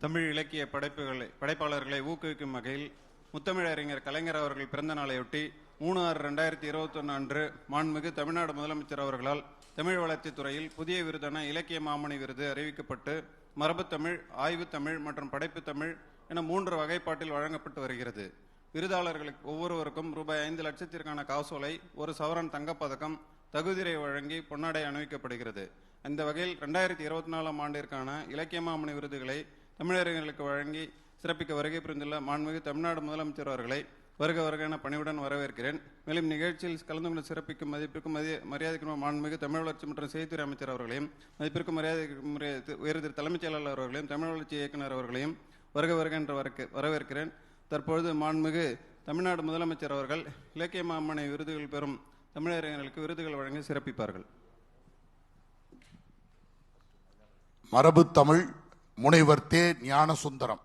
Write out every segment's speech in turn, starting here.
தமிழ் இலக்கிய படைப்புகளை படைப்பாளர்களை ஊக்குவிக்கும் வகையில் முத்தமிழறிஞர் கலைஞர் அவர்கள் பிறந்த நாளையொட்டி மூணு ஆறு ரெண்டாயிரத்தி இருபத்தொன்று அன்று மாண்புமிகு தமிழ்நாடு முதலமைச்சர் அவர்களால் தமிழ் வளர்ச்சித் துறையில் புதிய விருதான இலக்கிய மாமணி விருது அறிவிக்கப்பட்டு மரபுத்தமிழ் ஆய்வுத்தமிழ் மற்றும் படைப்பு தமிழ் என மூன்று வகைப்பாட்டில் வழங்கப்பட்டு வருகிறது. விருதாளர்களுக்கு ஒவ்வொருவருக்கும் ரூபாய் ஐந்து லட்சத்திற்கான காசோலை ஒரு சவரன் தங்கப்பதக்கம் தகுதிரை வழங்கி பொன்னாடை அணிவிக்கப்படுகிறது. இந்த வகையில் ரெண்டாயிரத்தி இருபத்தி நாலாம் ஆண்டிற்கான இலக்கிய மாமணி விருதுகளை தமிழறிஞர்களுக்கு வழங்கி சிறப்பிக்க வருகை புரிந்துள்ள மாண்புமிகு தமிழ்நாடு முதலமைச்சர் அவர்களை வருக வருகான பணிவுடன் வரவேற்கிறேன். மேலும் நிகழ்ச்சியில் கலந்து கொண்டு சிறப்பிக்கும் மதிப்பிற்கும் மதிய மரியாதைக்கும் மாண்புமிகு தமிழ் வளர்ச்சி மற்றும் செய்தித்துறை அமைச்சர் அவர்களையும் மதிப்பிற்கும் மரியாதைக்கு மரியாதை உயர் திரு தலைமைச் செயலாளர் அவர்களையும் தமிழ் வளர்ச்சி இயக்குனர் அவர்களையும் வருக வருக என்று வரக்கு வரவேற்கிறேன். தற்பொழுது மாண்புமிகு தமிழ்நாடு முதலமைச்சர் அவர்கள் இலக்கிய மாமனை விருதுகள் பெறும் தமிழறிஞர்களுக்கு விருதுகள் வழங்கி சிறப்பிப்பார்கள். மரபு தமிழ் முனைவர் தே ஞானசுந்தரம்.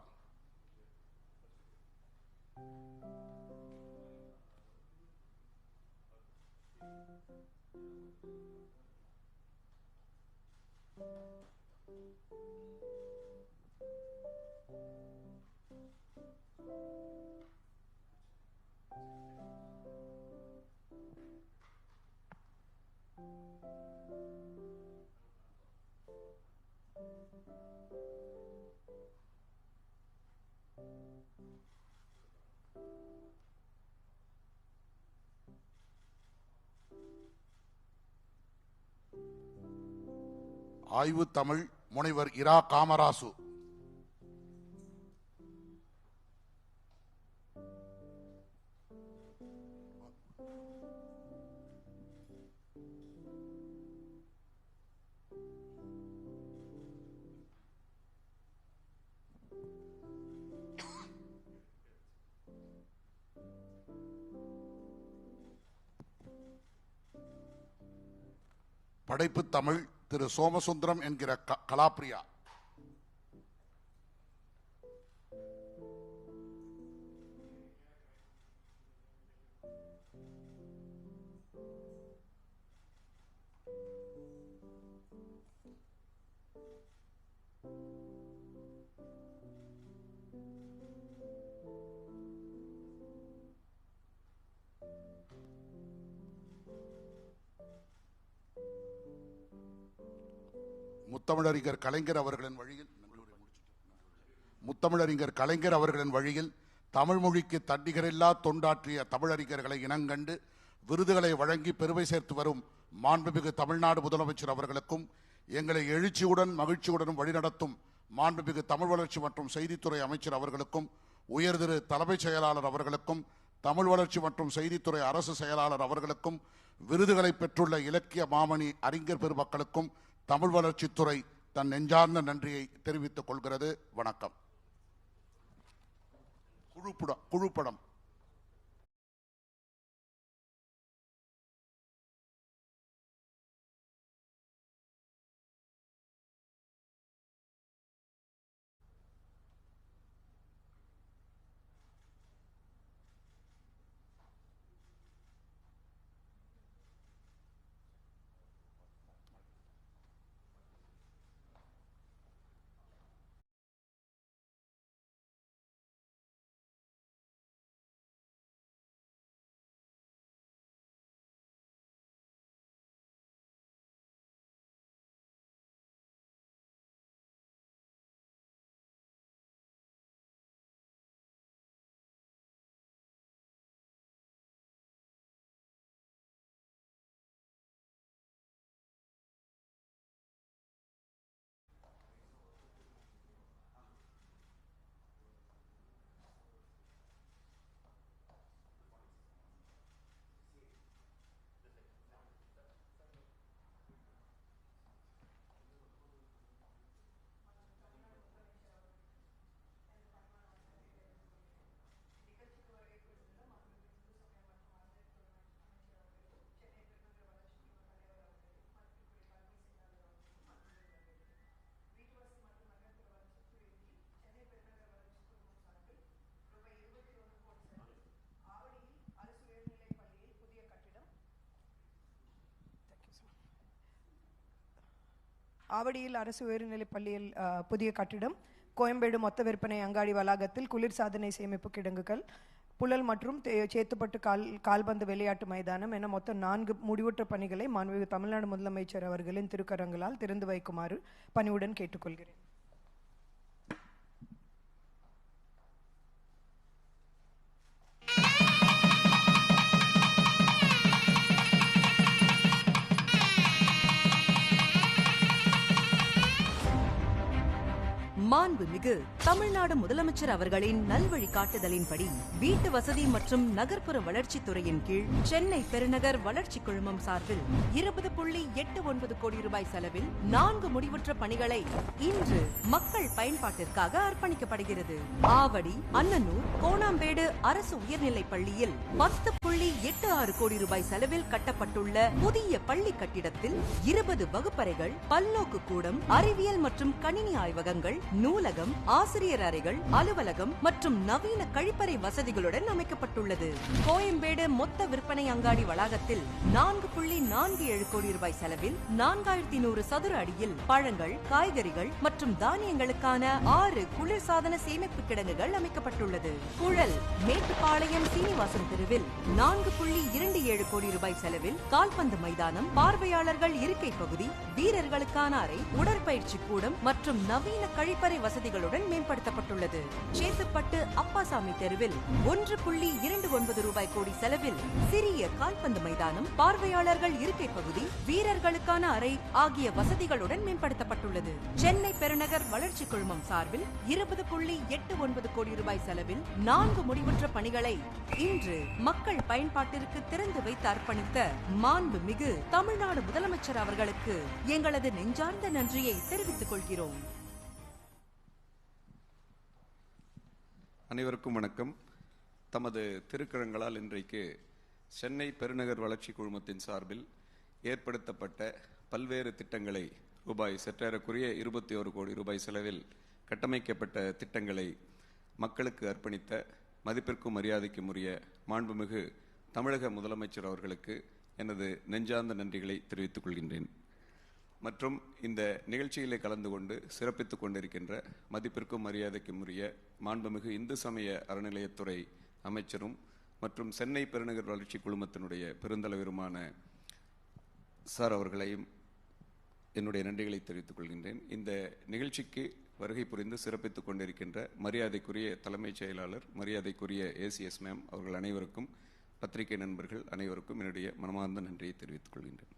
ஆய்வு தமிழ் முனைவர் இரா காமராசு. படைப்பு தமிழ் திரு சோமசுந்தரம் என்கிற க- கலாப்ரியா முத்தமிழறிஞர் கலைஞர் அவர்களின் வழியில் முத்தமிழறிஞர் கலைஞர் அவர்களின் வழியில் தமிழ் மொழிக்கு தன்னிகரில்லா தொண்டாற்றிய தமிழறிஞர்களை இனங்கண்டு விருதுகளை வழங்கி பெருமை சேர்த்து வரும் மாண்புமிகு தமிழ்நாடு முதலமைச்சர் அவர்களுக்கும் எங்களை எழுச்சியுடன் மகிழ்ச்சியுடனும் வழிநடத்தும் மாண்புமிகு தமிழ் வளர்ச்சி மற்றும் செய்தித்துறை அமைச்சர் அவர்களுக்கும் உயர்திரு தலைமைச் செயலாளர் அவர்களுக்கும் தமிழ் வளர்ச்சி மற்றும் செய்தித்துறை அரசு செயலாளர் அவர்களுக்கும் விருதுகளை பெற்றுள்ள இலக்கிய மாமணி அறிஞர் பெருமக்களுக்கும் தமிழ் வளர்ச்சித்துறை தன் நெஞ்சார்ந்த நன்றியை தெரிவித்துக் கொள்கிறது. வணக்கம். குழுப்படம் குழுப்படம். ஆவடியில் அரசு உயர்நிலைப் பள்ளியில் புதிய கட்டிடம் கோயம்பேடு மொத்த விற்பனை அங்காடி வளாகத்தில் குளிர்சாதனை சேமிப்பு கிடங்குகள் புழல் மற்றும் தே- சேத்துப்பட்டு கால் கால்பந்து விளையாட்டு மைதானம் என மொத்தம் நான்கு முடிவுற்ற பணிகளை மாண்பு தமிழ்நாடு முதலமைச்சர் அவர்களின் திருக்கரங்களால் திறந்து வைக்குமாறு பணிவுடன் கேட்டுக்கொள்கிறேன். மாண்புமிகு தமிழ்நாடு முதலமைச்சர் அவர்களின் நல்வழி காட்டுதலின்படி வீட்டு வசதி மற்றும் நகர்ப்புற வளர்ச்சித் துறையின் கீழ் சென்னை பெருநகர் வளர்ச்சி குழுமம் சார்பில் இருபது புள்ளி எட்டு ஒன்பது கோடி ரூபாய் செலவில் நான்கு முடிவுற்ற பணிகளை இன்று மக்கள் பயன்பாட்டிற்காக அர்ப்பணிக்கப்படுகிறது. ஆவடி அன்னனூர் கோணாம்பேடு அரசு உயர்நிலைப் பள்ளியில் பத்து புள்ளி எட்டு ஆறு கோடி ரூபாய் செலவில் கட்டப்பட்டுள்ள புதிய பள்ளி கட்டிடத்தில் இருபது வகுப்பறைகள் பல்நோக்கு கூடம் அறிவியல் மற்றும் கணினி ஆய்வகங்கள் நூலகம் ஆசிரியர் அறைகள் அலுவலகம் மற்றும் நவீன கழிப்பறை வசதிகளுடன் அமைக்கப்பட்டுள்ளது. கோயம்பேடு மொத்த விற்பனை அங்காடி வளாகத்தில் நான்கு புள்ளி நான்கு ஏழு கோடி ரூபாய் செலவில் நான்காயிரத்தி நூறு சதுர அடியில் பழங்கள் காய்கறிகள் மற்றும் தானியங்களுக்கான ஆறு குளிர்சாதன சேமிப்பு கிடங்குகள் அமைக்கப்பட்டுள்ளது. குழல் மேட்டுப்பாளையம் சீனிவாசன் தெருவில் நான்கு புள்ளி இரண்டு ஏழு கோடி ரூபாய் செலவில் கால்பந்து மைதானம் பார்வையாளர்கள் இருக்கை பகுதி வீரர்களுக்கான அறை உடற்பயிற்சி கூடம் மற்றும் நவீன கழிப்பறை வசதிகளுடன் மேம்படுத்தப்பட்டுள்ளது. சேத்துப்பட்டு அப்பாசாமி தெருவில் ஒன்று புள்ளி இரண்டு ஒன்பது ரூபாய் கோடி செலவில் சிறிய கால்பந்து மைதானம் பார்வையாளர்கள் இருக்கை பகுதி வீரர்களுக்கான அறை ஆகிய வசதிகளுடன் மேம்படுத்தப்பட்டுள்ளது. சென்னை பெருநகர் வளர்ச்சி குழுமம் சார்பில் இருபது புள்ளி எட்டு ஒன்பது கோடி ரூபாய் செலவில் நான்கு முடிவுற்ற பணிகளை இன்று மக்கள் பயன்பாட்டிற்கு திறந்து வைத்து அர்ப்பணித்த மாண்பு மிகு தமிழ்நாடு முதலமைச்சர் அவர்களுக்கு எங்களது நெஞ்சார்ந்த நன்றியை தெரிவித்துக் கொள்கிறோம். அனைவருக்கும் வணக்கம். தமது திருக்கரங்களால் இன்றைக்கு சென்னை பெருநகர் வளர்ச்சி குழுமத்தின் சார்பில் ஏற்படுத்தப்பட்ட பல்வேறு திட்டங்களை ரூபாய் சற்றேறக்குரிய இருபத்தி ஒரு கோடி ரூபாய் செலவில் கட்டமைக்கப்பட்ட திட்டங்களை மக்களுக்கு அர்ப்பணித்த மதிப்பிற்கும் மரியாதைக்கும் உரிய மாண்புமிகு தமிழக முதலமைச்சர் அவர்களுக்கு எனது நெஞ்சார்ந்த நன்றிகளை தெரிவித்துக் கொள்கின்றேன். மற்றும் இந்த நிகழ்ச்சியிலே கலந்து கொண்டு சிறப்பித்துக் கொண்டிருக்கின்ற மதிப்பிற்கும் மரியாதைக்கும் உரிய மாண்புமிகு இந்து சமய அறநிலையத்துறை அமைச்சரும் மற்றும் சென்னை பெருநகர் வளர்ச்சி குழுமத்தினுடைய பெருந்தலைவருமான சார் அவர்களையும் என்னுடைய நன்றிகளை தெரிவித்துக் கொள்கின்றேன். இந்த நிகழ்ச்சிக்கு வருகை புரிந்து சிறப்பித்துக் கொண்டிருக்கின்ற மரியாதைக்குரிய தலைமைச் செயலாளர் மரியாதைக்குரிய ஏசிஎஸ் மேம் அவர்கள் அனைவருக்கும் பத்திரிகை நண்பர்கள் அனைவருக்கும் என்னுடைய மனமார்ந்த நன்றியை தெரிவித்துக் கொள்கின்றேன்.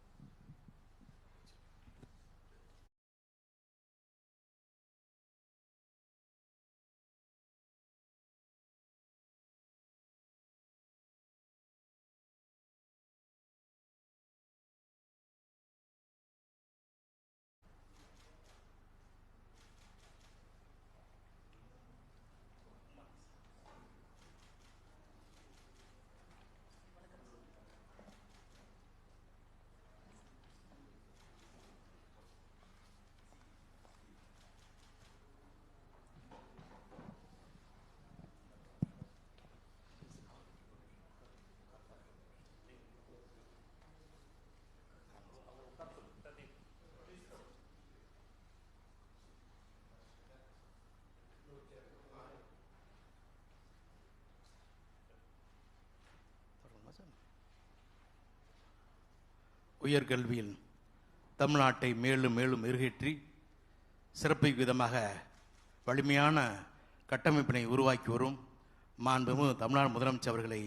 உயர்கல்வியில் தமிழ்நாட்டை மேலும் மேலும் மெருகேற்றி சிறப்பிக்கும் விதமாக வலிமையான கட்டமைப்பினை உருவாக்கி வரும் மாண்புமிகு தமிழ்நாடு முதலமைச்சர் அவர்களை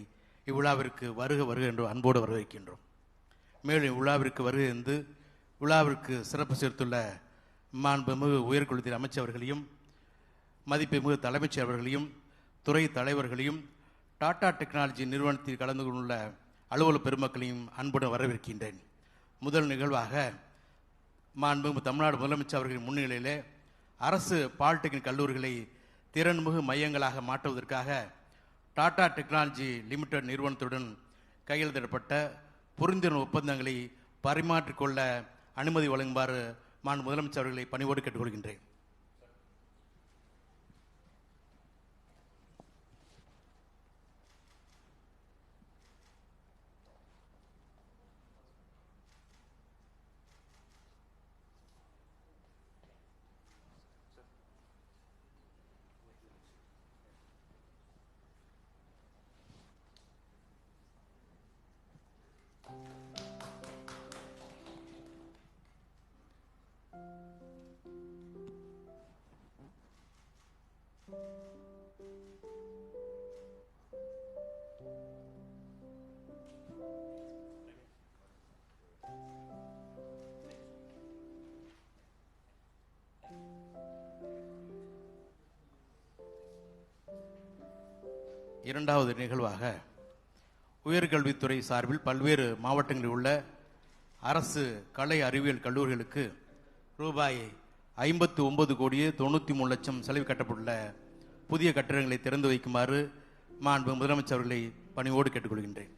இவ்விழாவிற்கு வருக வருக என்று அன்போடு வரவேற்கின்றோம். மேலும் இவ்விழாவிற்கு வருக என்று விழாவிற்கு சிறப்பு சேர்த்துள்ள மாண்புமிகு உயர்குழுத்தின் அமைச்சவர்களையும் மதிப்புமிகு தலைமைச் செயலர்களையும் துறை தலைவர்களையும் டாடா டெக்னாலஜி நிறுவனத்தில் கலந்து கொண்டுள்ள அலுவலக பெருமக்களையும் அன்புடன் வரவேற்கின்றேன். முதல் நிகழ்வாக மாண்புமிகு தமிழ்நாடு முதலமைச்சர் அவர்களின் முன்னிலையிலே அரசு பாலிடெக்னிக் கல்லூரிகளை திறன்மிகு மையங்களாக மாற்றுவதற்காக டாடா டெக்னாலஜி லிமிடெட் நிறுவனத்துடன் கையெழுத்திடப்பட்ட புரிந்துணர்வு ஒப்பந்தங்களை பரிமாற்றிக்கொள்ள அனுமதி வழங்குமாறு மாண்பு முதலமைச்சர் அவர்களை பணிவோடு கேட்டுக்கொள்கின்றேன். இரண்டாவது நிகழ்வாக உயர்கல்வித்துறை சார்பில் பல்வேறு மாவட்டங்களில் உள்ள அரசு கலை அறிவியல் கல்லூரிகளுக்கு ரூபாய் ஐம்பத்து ஒன்பது கோடியே தொண்ணூற்றி மூணு லட்சம் செலவு கட்டப்பட்டுள்ள புதிய கட்டிடங்களை திறந்து வைக்குமாறு மாண்பு முதலமைச்சர் அவர்களை பணிவோடு கேட்டுக்கொள்கின்றேன்.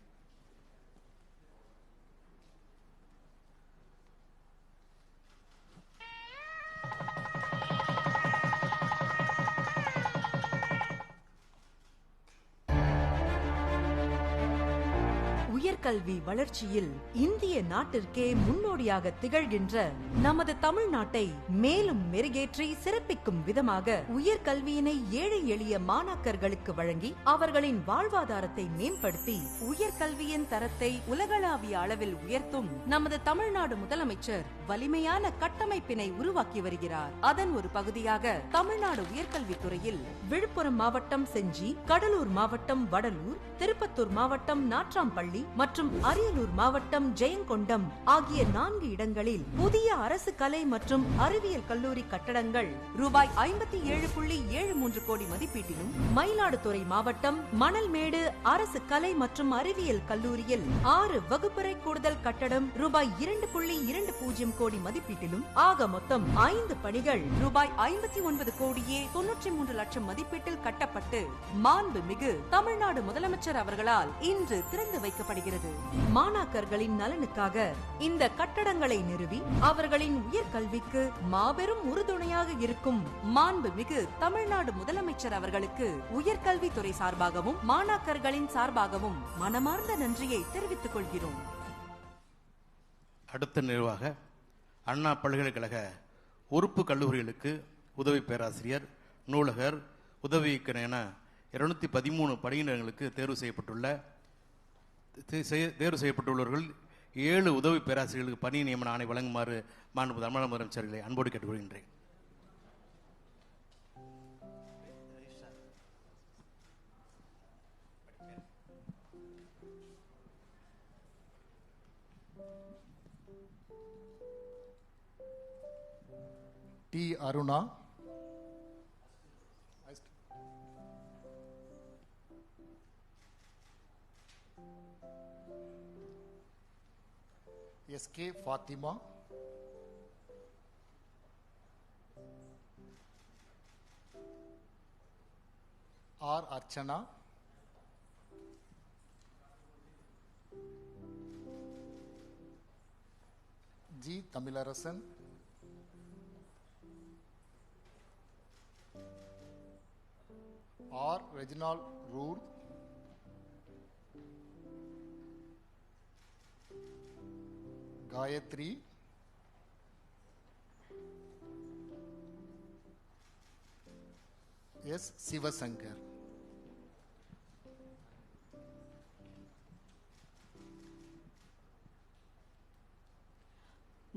உயர்கல்வி வளர்ச்சியில் இந்திய நாட்டிற்கே முன்னோடியாக திகழ்கின்ற நமது தமிழ்நாட்டை மேலும் மெருகேற்றி சிறப்பிக்கும் விதமாக உயர்கல்வியினை ஏழை எளிய மாணாக்கர்களுக்கு வழங்கி அவர்களின் வாழ்வாதாரத்தை மேம்படுத்தி உயர்கல்வியின் தரத்தை உலகளாவிய அளவில் உயர்த்தும் நமது தமிழ்நாடு முதலமைச்சர் வலிமையான கட்டமைப்பினை உருவாக்கி வருகிறார். அதன் ஒரு பகுதியாக தமிழ்நாடு உயர்கல்வித்துறையில் விழுப்புரம் மாவட்டம் செஞ்சி கடலூர் மாவட்டம் வடலூர் திருப்பத்தூர் மாவட்டம் நாற்றாம்பள்ளி மற்றும் மற்றும் அரியலூர் மாவட்டம் ஜெயங்கொண்டம் ஆகிய நான்கு இடங்களில் புதிய அரசு கலை மற்றும் அறிவியல் கல்லூரி கட்டடங்கள் ரூபாய் ஐம்பத்தி ஏழு புள்ளி ஏழு மூன்று கோடி மதிப்பீட்டிலும் மயிலாடுதுறை மாவட்டம் மணல்மேடு அரசு கலை மற்றும் அறிவியல் கல்லூரியில் ஆறு வகுப்பறை கூடுதல் கட்டடம் ரூபாய் இரண்டு புள்ளி இரண்டு பூஜ்ஜியம் கோடி மதிப்பீட்டிலும் ஆக மொத்தம் ஐந்து பணிகள் ரூபாய் ஐம்பத்தி ஒன்பது கோடியே தொன்னூற்றி மூன்று லட்சம் மதிப்பீட்டில் கட்டப்பட்டு மாண்புமிகு தமிழ்நாடு முதலமைச்சர் அவர்களால் இன்று திறந்து வைக்கப்படுகிறது. மாணாக்கர்களின் நலனுக்காக இந்த கட்டடங்களை நிறுவி அவர்களின் உயர்கல்விக்கு மாபெரும் உறுதுணையாக இருக்கும் மாண்புமிகு தமிழ்நாடு முதலமைச்சர் அவர்களுக்கு உயர்கல்வித்துறை சார்பாகவும் மாணாக்கர்களின் சார்பாகவும் மனமார்ந்த நன்றியை தெரிவித்துக் கொள்கிறோம். அடுத்த நிர்வாக அண்ணா பல்கலைக்கழக உறுப்பு கல்லூரிகளுக்கு உதவி பேராசிரியர் நூலகர் உதவி இயக்குனர் என இருநூத்தி பதிமூணு பணியிடங்களுக்கு தேர்வு செய்யப்பட்டுள்ள தேர்வு செய்யப்பட்டுள்ளவர்கள் ஏழு உதவி பேராசிரியர்களுக்கு பணி நியமன ஆணை வழங்குமாறு மாண்பு தமிழக முதலமைச்சர்களை அன்போடு கேட்டுக்கொள்கின்றேன். T Aruna S K Fatima R Archana G Tamil R रेजिनाल रूर காயத்ரி. எஸ் சிவசங்கர்.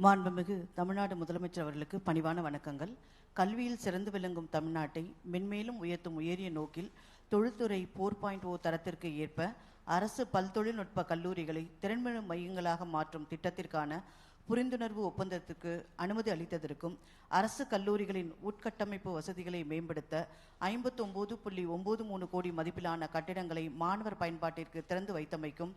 மாண்புமிகு தமிழ்நாடு முதலமைச்சர் அவர்களுக்கு பணிவான வணக்கங்கள். கல்வியில் சிறந்து விளங்கும் தமிழ்நாட்டை மென்மேலும் உயர்த்தும் உயரிய நோக்கில் தொழில்துறை போர் பாயிண்ட் ஓ தரத்திற்கு ஏற்ப அரசு பல்தொழில்நுட்ப கல்லூரிகளை திறன்மிகு மையங்களாக மாற்றும் திட்டத்திற்கான புரிந்துணர்வு ஒப்பந்தத்திற்கு அனுமதி அளித்ததற்கும் அரசு கல்லூரிகளின் உட்கட்டமைப்பு வசதிகளை மேம்படுத்த ஐம்பத்தி ஒன்பது புள்ளி ஒன்பது மூணு கோடி மதிப்பிலான கட்டிடங்களை மாணவர் பயன்பாட்டிற்கு திறந்து வைத்தமைக்கும்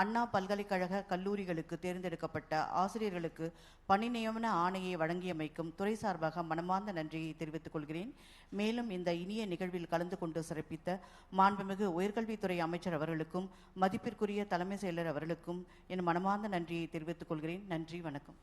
அண்ணா பல்கலைக்கழக கல்லூரிகளுக்கு தேர்ந்தெடுக்கப்பட்ட ஆசிரியர்களுக்கு பணி நியமன ஆணையை வழங்கியமைக்கும் துறை சார்பாக மனமார்ந்த நன்றியை தெரிவித்துக் கொள்கிறேன். மேலும் இந்த இனிய நிகழ்வில் கலந்து கொண்டு சிறப்பித்த மாண்புமிகு உயர்கல்வித்துறை அமைச்சர் அவர்களுக்கும் மதிப்பிற்குரிய தலைமை செயலர் அவர்களுக்கும் என் மனமார்ந்த நன்றியை தெரிவித்துக் கொள்கிறேன். நன்றி வணக்கம்.